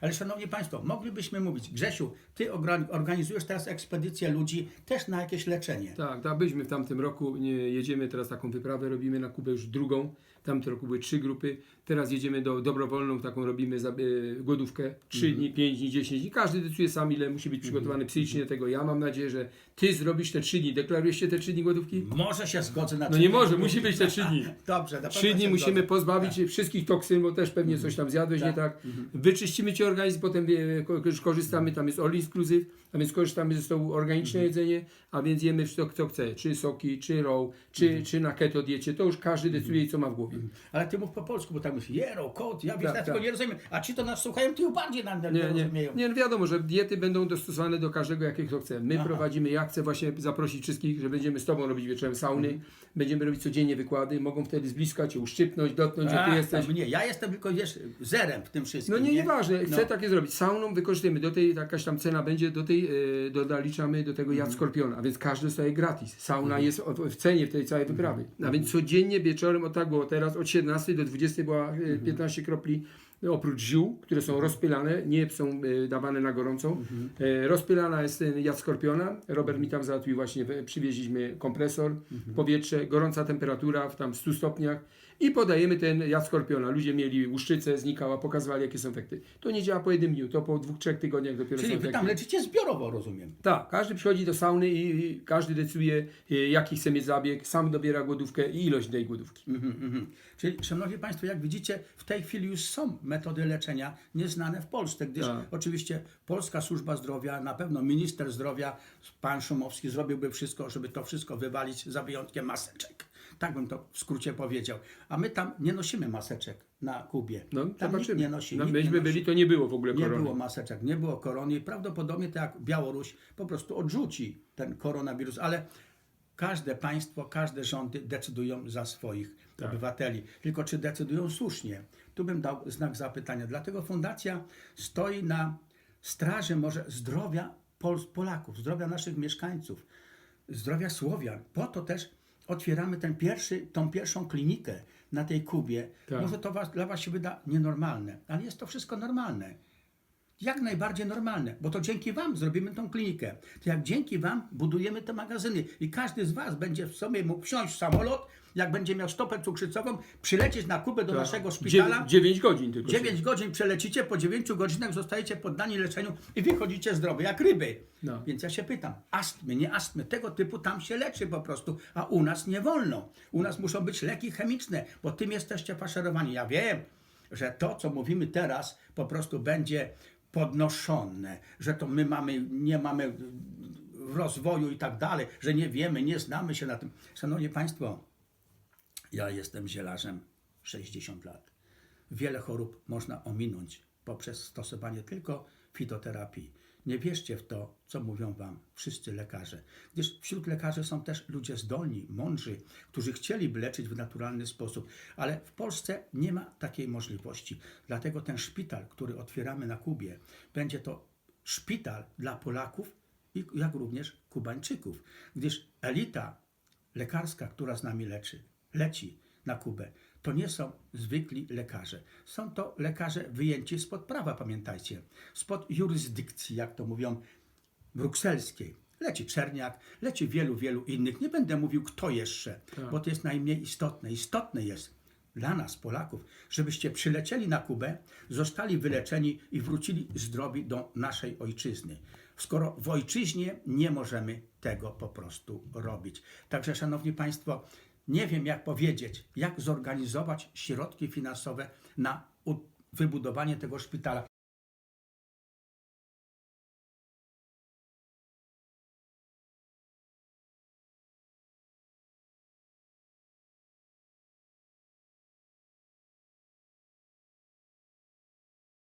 Ale szanowni Państwo, moglibyśmy mówić, Grzesiu, Ty organizujesz teraz ekspedycję ludzi też na jakieś leczenie. Tak, tak, byliśmy w tamtym roku, nie, jedziemy teraz taką wyprawę, robimy na Kubę już drugą. W tamtym roku były trzy grupy, teraz jedziemy do dobrowolną, taką robimy za, e, głodówkę, trzy dni, pięć dni, dziesięć dni. Każdy decyduje sam, ile musi być przygotowany psychicznie do tego. Ja mam nadzieję, że ty zrobisz te trzy dni. Deklarujesz się te trzy dni głodówki? Może się zgodzę na No nie może, musi być te trzy dni. Dobrze, na pewno Trzy dni się musimy zgodzę. pozbawić się wszystkich toksyn, bo też pewnie coś tam zjadłeś, nie tak? Wyczyścimy ci organizm, potem e, ko- korzystamy, tam jest all inclusive, a więc korzystamy ze stołu organiczne jedzenie, a więc jemy wszystko, kto chce, czy soki, czy roll, czy, czy na keto diecie, to już każdy decyduje, co ma w głowie. Ale Ty mów po polsku, bo tak myślisz, jero, kot, ja wiesz, Tak, tak. nie rozumiem. A ci to nas słuchają, Ty bardziej nam nie, Nie, nie, rozumieją. nie, no wiadomo, że diety będą dostosowane do każdego, jakiego kto chce. My Aha. prowadzimy, ja chcę właśnie zaprosić wszystkich, że będziemy z Tobą robić wieczorem sauny, Mhm. będziemy robić codziennie wykłady, mogą wtedy zbliska Cię uszczypnąć, dotknąć, że Ty A, jesteś. tam nie, ja jestem tylko, wiesz, zerem w tym wszystkim. No nie, nieważne, chcę No. takie zrobić. Sauną wykorzystujemy, do tej jakaś tam cena będzie, do tej e, dodaliczamy do tego Mhm. jad skorpiona, a więc każdy dostaje gratis. Sauna jest w, cenie w tej całej wyprawy. Mhm. A więc codziennie wieczorem, o tak było teraz, od 17 do 20 była e, Mhm. 15 kropli e, oprócz ziół, które są rozpylane, nie są e, dawane na gorącą. Mhm. E, rozpylana jest jad skorpiona. Robert mi tam załatwił właśnie, przywieźliśmy kompresor, Mhm. powietrze, gorąca temperatura w tam 100 stopniach i podajemy ten jad skorpiona. Ludzie mieli łuszczycę, znikała, pokazywali jakie są efekty. To nie działa po jednym dniu, to po dwóch, trzech tygodniach dopiero Czyli są efekty. tam leczycie zbiorowo, rozumiem. Tak, każdy przychodzi do sauny i i każdy decyduje, e, jaki chce mieć zabieg, sam dobiera głodówkę i ilość tej głodówki. Mhm, mhm. Czyli, szanowni Państwo, jak widzicie, w tej chwili już są metody leczenia nieznane w Polsce, gdyż Tak. oczywiście Polska Służba Zdrowia, na pewno minister zdrowia, pan Szumowski zrobiłby wszystko, żeby to wszystko wywalić za wyjątkiem maseczek. Tak bym to w skrócie powiedział. A my tam nie nosimy maseczek na Kubie. No, tam zobaczymy. nie nosi. no, nie myśmy byli, to nie było w ogóle Nie korony. było maseczek, nie było korony i prawdopodobnie tak jak Białoruś po prostu odrzuci ten koronawirus, ale każde państwo, każde rządy decydują za swoich Tak. obywateli. Tylko czy decydują słusznie? Tu bym dał znak zapytania. Dlatego fundacja stoi na straży może zdrowia Pol Polaków, zdrowia naszych mieszkańców, zdrowia Słowian. Po to też otwieramy ten pierwszy, tą pierwszą klinikę na tej Kubie. Tak. Może to was, dla Was się wyda nienormalne, ale jest to wszystko normalne. Jak najbardziej normalne, bo to dzięki Wam zrobimy tą klinikę. To jak dzięki Wam budujemy te magazyny i każdy z Was będzie w sobie mógł wsiąść w samolot, jak będzie miał stopę cukrzycową, przylecieć na Kubę do Tak. naszego szpitala. Dziewię- dziewięć godzin tylko. 9 godzin przelecicie, po 9 godzinach zostajecie poddani leczeniu i wychodzicie zdrowi, jak ryby. No. Więc ja się pytam, astmy, nie astmy, tego typu tam się leczy po prostu, a u nas nie wolno. U nas muszą być leki chemiczne, bo tym jesteście faszerowani. Ja wiem, że to, co mówimy teraz, po prostu będzie podnoszone, że to my mamy, nie mamy rozwoju i tak dalej, że nie wiemy, nie znamy się na tym. Szanowni Państwo, ja jestem zielarzem 60 lat. Wiele chorób można ominąć poprzez stosowanie tylko fitoterapii. Nie wierzcie w to, co mówią Wam wszyscy lekarze, gdyż wśród lekarzy są też ludzie zdolni, mądrzy, którzy chcieliby leczyć w naturalny sposób, ale w Polsce nie ma takiej możliwości. Dlatego ten szpital, który otwieramy na Kubie, będzie to szpital dla Polaków, jak również Kubańczyków, gdyż elita lekarska, która z nami leczy, leci na Kubę, to nie są zwykli lekarze. Są to lekarze wyjęci spod prawa, pamiętajcie, spod jurysdykcji, jak to mówią, brukselskiej. Leci Czerniak, leci wielu, wielu innych. Nie będę mówił, kto jeszcze, bo to jest najmniej istotne. Istotne jest dla nas, Polaków, żebyście przylecieli na Kubę, zostali wyleczeni i wrócili zdrowi do naszej ojczyzny. Skoro w ojczyźnie nie możemy tego po prostu robić. Także, Szanowni Państwo, nie wiem jak powiedzieć, jak zorganizować środki finansowe na wybudowanie tego szpitala.